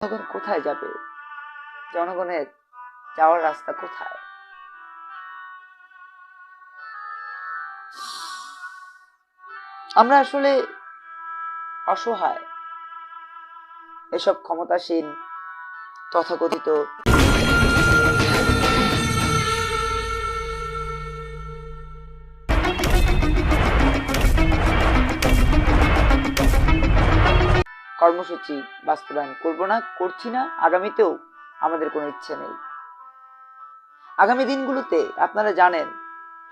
জনগণ কোথায় যাবে? জনগণের যাওয়ার রাস্তা কোথায়? আমরা আসলে অসহায়। এসব ক্ষমতাসীন তথাকথিত কর্মসূচি বাস্তবায়ন করব না, করছি না, আগামীতেও আমাদের কোনো ইচ্ছে নেই। আগামী দিনগুলোতে আপনারা জানেন,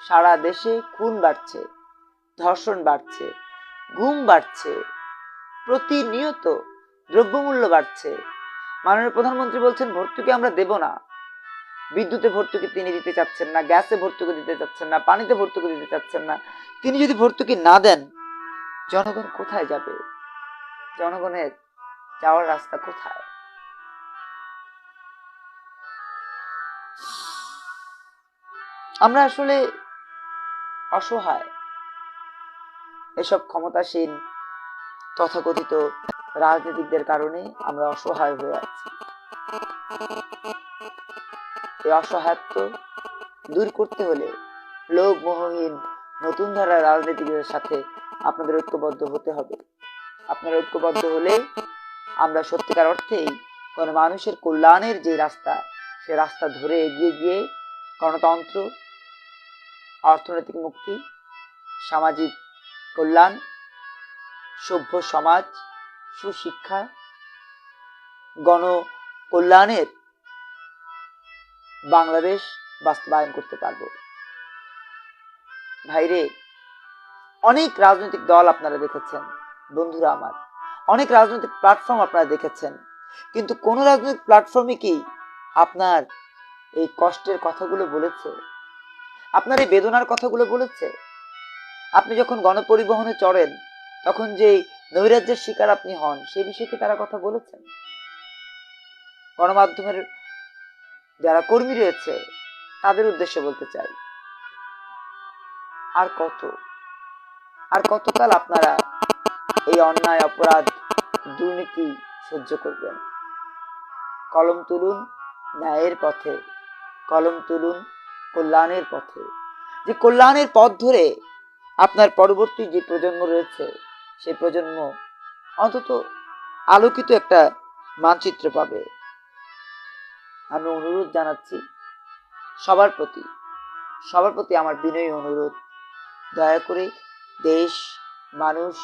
সারা দেশে খুন বাড়ছে, ধর্ষণ বাড়ছে, ঘুম বাড়ছে, প্রতিনিয়ত দ্রব্যমূল্য বাড়ছে। মাননীয় প্রধানমন্ত্রী বলছেন, ভর্তুকি আমরা দেব না। বিদ্যুতে ভর্তুকি তিনি দিতে চাচ্ছেন না, গ্যাসে ভর্তুকি দিতে চাচ্ছেন না, পানিতে ভর্তুকি দিতে চাচ্ছেন না। তিনি যদি ভর্তুকি না দেন, জনগণ কোথায় যাবে? জনগণের যাওয়ার রাস্তা কোথায়? আমরা আসলে অসহায়। এসব ক্ষমতাসীন, তথাকথিত রাজনীতিকদের কারণে আমরা অসহায় হয়ে আছি। এই অসহায়ত্ব দূর করতে হলে লোক মোহহীন নতুন ধারার রাজনীতিকদের সাথে আপনাদের ঐক্যবদ্ধ হতে হবে। আপনারা ঐক্যবদ্ধ হলে আমরা সত্যিকার অর্থেই কোনো মানুষের কল্যাণের যে রাস্তা, সে রাস্তা ধরে এগিয়ে গিয়ে গণতন্ত্র, অর্থনৈতিক মুক্তি, সামাজিক কল্যাণ, সভ্য সমাজ, সুশিক্ষা গণ কল্যাণের বাংলাদেশ বাস্তবায়ন করতে পারব। ভাইরে, অনেক রাজনৈতিক দল আপনারা দেখেছেন। বন্ধুরা আমার, অনেক রাজনৈতিক প্ল্যাটফর্ম আপনারা দেখেছেন, কিন্তু কোন রাজনৈতিক প্ল্যাটফর্মে কি আপনার এই কষ্টের কথাগুলো বলেছে? আপনার এই বেদনার কথাগুলো বলেছে? আপনি যখন গণপরিবহনে চড়েন, তখন যে নৈরাজ্যের শিকার আপনি হন, সে বিষয়ে কি তারা কথা বলেছেন? গণমাধ্যমের যারা কর্মী রয়েছে, তাদের উদ্দেশ্যে বলতে চাই, আর কত? আর কতকাল আপনারা এই অন্যায় অপরাধ দুর্নীতি সহ্য করবেন। কলম তুলুন ন্যায়ের পথে, কলম তুলুন কল্যাণের পথে। যে কল্যাণের পথ ধরে আপনার পরবর্তী যে প্রজন্ম রয়েছে সেই প্রজন্ম অন্তত আলোকিত একটা মানচিত্র পাবে। আমি অনুরোধ জানাচ্ছি সবার প্রতি সবার প্রতি আমার বিনয়ী অনুরোধ। দয়া করে দেশ, মানুষ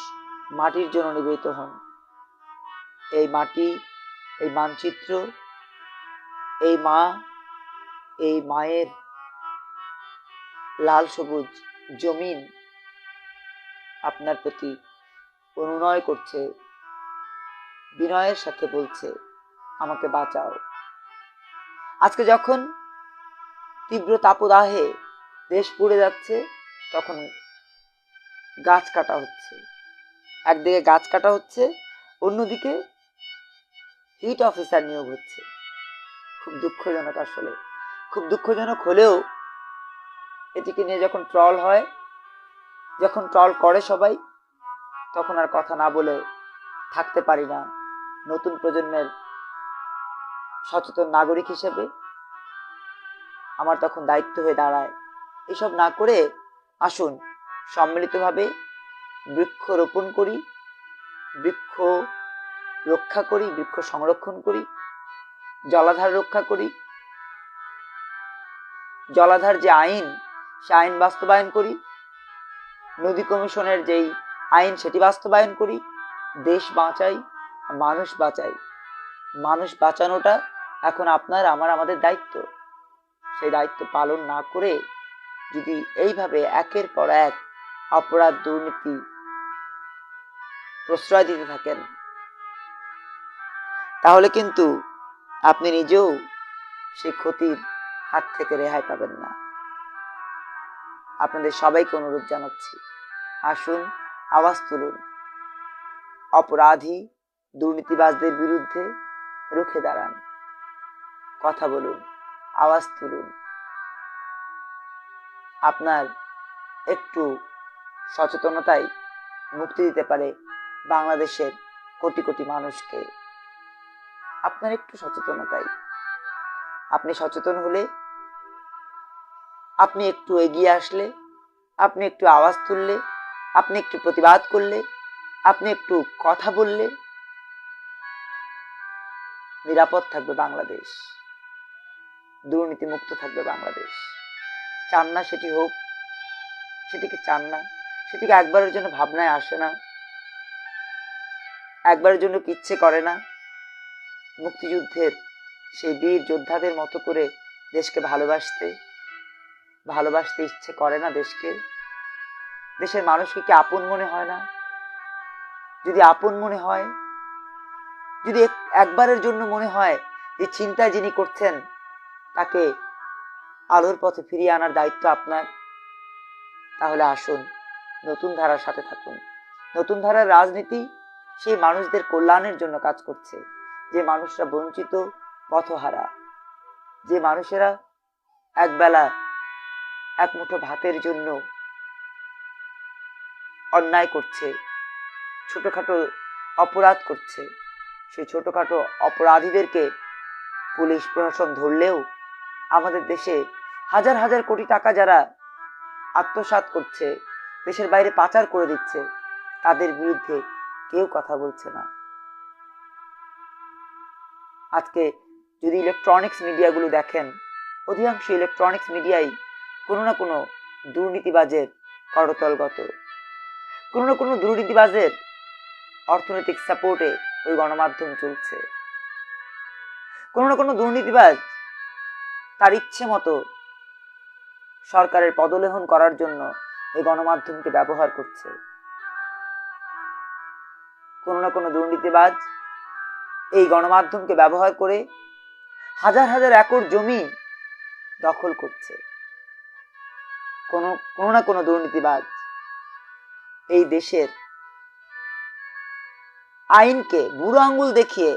মাটির জন্য নিবেদিত হন। এই মাটি, এই মানচিত্র, এই মা, এই মায়ের লাল সবুজ জমিন আপনার প্রতি অনুনয় করছে, বিনয়ের সাথে বলছে, আমাকে বাঁচাও। আজকে যখন তীব্র তাপদাহে দেশ পুড়ে যাচ্ছে, তখন গাছ কাটা হচ্ছে। একদিকে গাছ কাটা হচ্ছে, অন্যদিকে হিট অফিসার নিয়োগ হচ্ছে। খুব দুঃখজনক আসলে। খুব দুঃখজনক হলেও এটিকে নিয়ে যখন ট্রল হয়, যখন ট্রল করে সবাই, তখন আর কথা না বলে থাকতে পারি না নতুন প্রজন্মের সচেতন নাগরিক হিসেবে। আমার তখন দায়িত্ব হয়ে দাঁড়ায়। এসব না করে আসুন, সম্মিলিতভাবে বৃক্ষ রোপণ করি, বৃক্ষ রক্ষা করি, বৃক্ষ সংরক্ষণ করি, জলাধার রক্ষা করি, জলাধার যে আইন, সে আইন বাস্তবায়ন করি, নদী কমিশনের যেই আইন, সেটি বাস্তবায়ন করি, দেশ বাঁচাই, মানুষ বাঁচাই। মানুষ বাঁচানোটা এখন আপনার, আমার, আমাদের দায়িত্ব। সেই দায়িত্ব পালন না করে যদি এইভাবে একের পর এক অপরাধ, দুর্নীতি প্রশ্রয় দিতে থাকেন। তাহলে কিন্তু আপনি নিজেও সেই ক্ষতির হাত থেকে রেহাই পাবেন না। আপনাদের সবাইকে অনুরোধ জানাচ্ছি, আসুন, আওয়াজ তুলুন। অপরাধী, দুর্নীতিবাজদের বিরুদ্ধে রুখে দাঁড়ান। কথা বলুন, আওয়াজ তুলুন। আপনার একটু সচেতনতাই মুক্তি দিতে পারে বাংলাদেশের কোটি কোটি মানুষকে। আপনার একটু সচেতনতাই। আপনি সচেতন হলে, আপনি একটু এগিয়ে আসলে, আপনি একটু আওয়াজ তুললে, আপনি একটু প্রতিবাদ করলে, আপনি একটু কথা বললে, নিরাপদ থাকবে বাংলাদেশ। দুর্নীতি মুক্ত থাকবে বাংলাদেশ। চান না সেটি হোক, সেটিকে চান না, সেটিকে একবারের জন্য ভাবনায় আসে না। একবারের জন্য ইচ্ছে করে না? মুক্তিযুদ্ধের সেই বীর যোদ্ধাদের মতো করে দেশকে ভালোবাসতে ভালোবাসতে ইচ্ছে করে না দেশকে? দেশের মানুষকে কি আপন মনে হয় না? যদি আপন মনে হয়, যদি এক- একবারের জন্য মনে হয় যে চিন্তা যিনি করছেন, তাকে আলোর পথে ফিরিয়ে আনার দায়িত্ব আপনার, তাহলে আসুন, নতুন ধারার সাথে থাকুন। নতুন ধারার রাজনীতি সেই মানুষদের কল্যাণের জন্য কাজ করছে। যে মানুষরা বঞ্চিত পথহারা। যে মানুষেরা একবেলা এক মুঠো ভাতের জন্য অন্যায় করছে, ছোটোখাটো অপরাধ করছে, সেই ছোটখাটো অপরাধীদেরকে পুলিশ প্রশাসন ধরলেও আমাদের দেশে হাজার হাজার কোটি টাকা যারা আত্মসাৎ করছে, দেশের বাইরে পাচার করে দিচ্ছে, তাদের বিরুদ্ধে কেউ কথা বলছে না। আজকে যদি ইলেকট্রনিক্স মিডিয়াগুলো দেখেন, অধিকাংশ ইলেকট্রনিক্স মিডিয়াই কোনো না কোনো দুর্নীতিবাজের করতলগত। কোনো না কোনো দুর্নীতিবাজের অর্থনৈতিক সাপোর্টে ওই গণমাধ্যম চলছে। কোনো না কোনো দুর্নীতিবাজ তার ইচ্ছে মতো সরকারের পদলেহন করার জন্য এই গণমাধ্যমকে ব্যবহার করছে। কোনো না কোনো দুর্নীতিবাজ। এই গণমাধ্যমকে ব্যবহার করে হাজার হাজার একর জমি দখল করছে। কোনো কোনো না কোনো দুর্নীতিবাজ এই দেশের আইনকে বুড়ো আঙ্গুল দেখিয়ে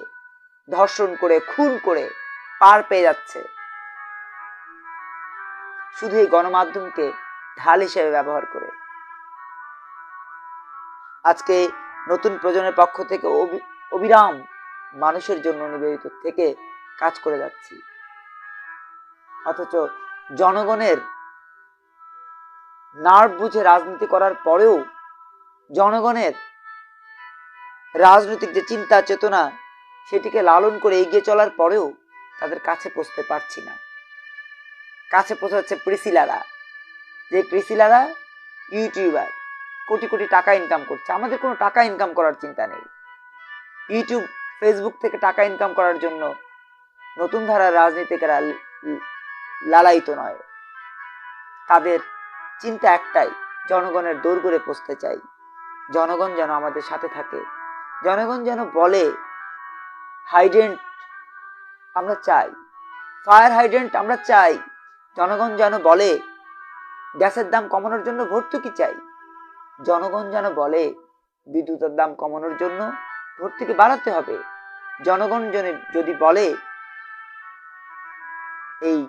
ধর্ষণ করে, খুন করে পার পেয়ে যাচ্ছে। শুধু এই গণমাধ্যমকে ঢাল হিসেবে ব্যবহার করে। আজকে নতুন প্রজন্মের পক্ষ থেকে অবি- অবিরাম মানুষের জন্য নিবেদিত থেকে কাজ করে যাচ্ছি। অথচ জনগণের নার্ভ বুঝে রাজনীতি করার পরেও জনগণের রাজনৈতিক যে চিন্তা, চেতনা, সেটিকে লালন করে এগিয়ে চলার পরেও তাদের কাছে পৌঁছতে পারছি না। কাছে পৌঁছাচ্ছে প্রিসিলারা। যে প্রিসিলারা ইউটিউবার। কোটি কোটি টাকা ইনকাম করছে। আমাদের কোনো টাকা ইনকাম করার চিন্তা নেই। ইউটিউব ফেসবুক থেকে টাকা ইনকাম করার জন্য নতুন ধারার রাজনীতিকেরা লালায়িত নয়। তাদের চিন্তা একটাই, জনগণের দৌড় করে পৌঁছতে চাই। জনগণ যেন আমাদের সাথে থাকে। জনগণ যেন বলে হাইডেন্ট আমরা চাই। ফায়ার হাইডেন্ট আমরা চাই। জনগণ যেন বলে, গ্যাসের দাম কমানোর জন্য ভর্তুকি চাই। জনগণ যেন বলে, বিদ্যুতের দাম কমানোর জন্য ভর্তুকি বাড়াতে হবে। জনগণ যদি বলে, এই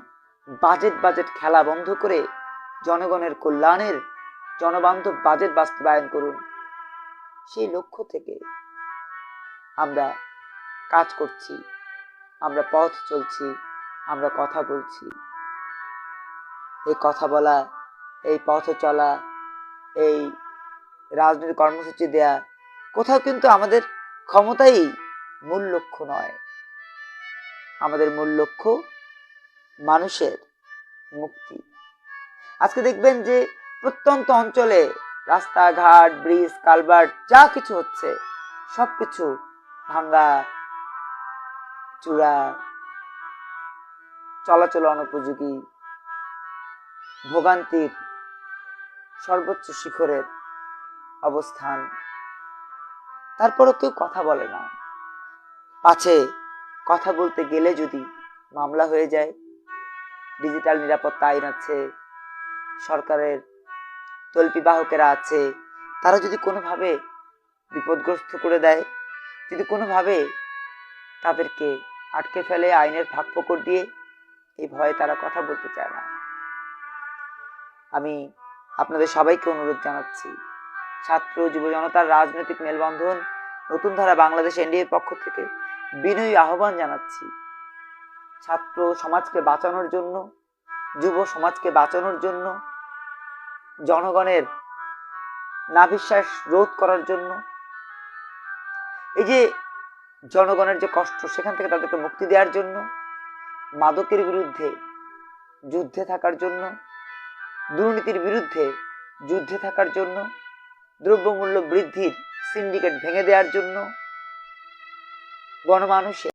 বাজেট বাজেট খেলা বন্ধ করে জনগণের কল্যাণের জনবান্ধব বাজেট বাস্তবায়ন করুন। সেই লক্ষ্য থেকে আমরা কাজ করছি। আমরা পথ চলছি। আমরা কথা বলছি। এই কথা বলা, এই পথ চলা, এই রাজনৈতিক কর্মসূচি দেয়া, কোথাও কিন্তু আমাদের ক্ষমতাই মূল লক্ষ্য নয়। আমাদের মূল লক্ষ্য মানুষের মুক্তি। আজকে দেখবেন যে প্রত্যন্ত অঞ্চলে রাস্তাঘাট, ব্রিজ, কালভার্ট, যা কিছু হচ্ছে সব কিছু ভাঙ্গা, চূড়া, চলাচল অনুপযোগী, ভোগান্তির সর্বোচ্চ শিখরের অবস্থান। তারপরও কেউ কথা বলে না। পাছে কথা বলতে গেলে যদি মামলা হয়ে যায়, ডিজিটাল নিরাপত্তা আইন আছে, সরকারের তল্পি বাহকেরা আছে, তারা যদি কোনোভাবে বিপদগ্রস্ত করে দেয়, যদি কোনোভাবে তাদেরকে আটকে ফেলে আইনের ফাঁক ফোকর দিয়ে, এই ভয়ে তারা কথা বলতে চায় না। আমি আপনাদের সবাইকে অনুরোধ জানাচ্ছি ছাত্র যুব জনতার রাজনৈতিক মেলবন্ধন, নতুন ধারা বাংলাদেশ এনডিএর পক্ষ থেকে বিনয়ী আহ্বান জানাচ্ছি। ছাত্র সমাজকে বাঁচানোর জন্য, যুব সমাজকে বাঁচানোর জন্য, জনগণের নাভিশ্বাস রোধ করার জন্য, এই যে জনগণের যে কষ্ট, সেখান থেকে তাদেরকে মুক্তি দেওয়ার জন্য, মাদকের বিরুদ্ধে যুদ্ধে থাকার জন্য, দুর্নীতির বিরুদ্ধে যুদ্ধে থাকার জন্য দ্রব্যমূল্য বৃদ্ধির সিন্ডিকেট ভেঙে দেওয়ার জন্য গণমানুষের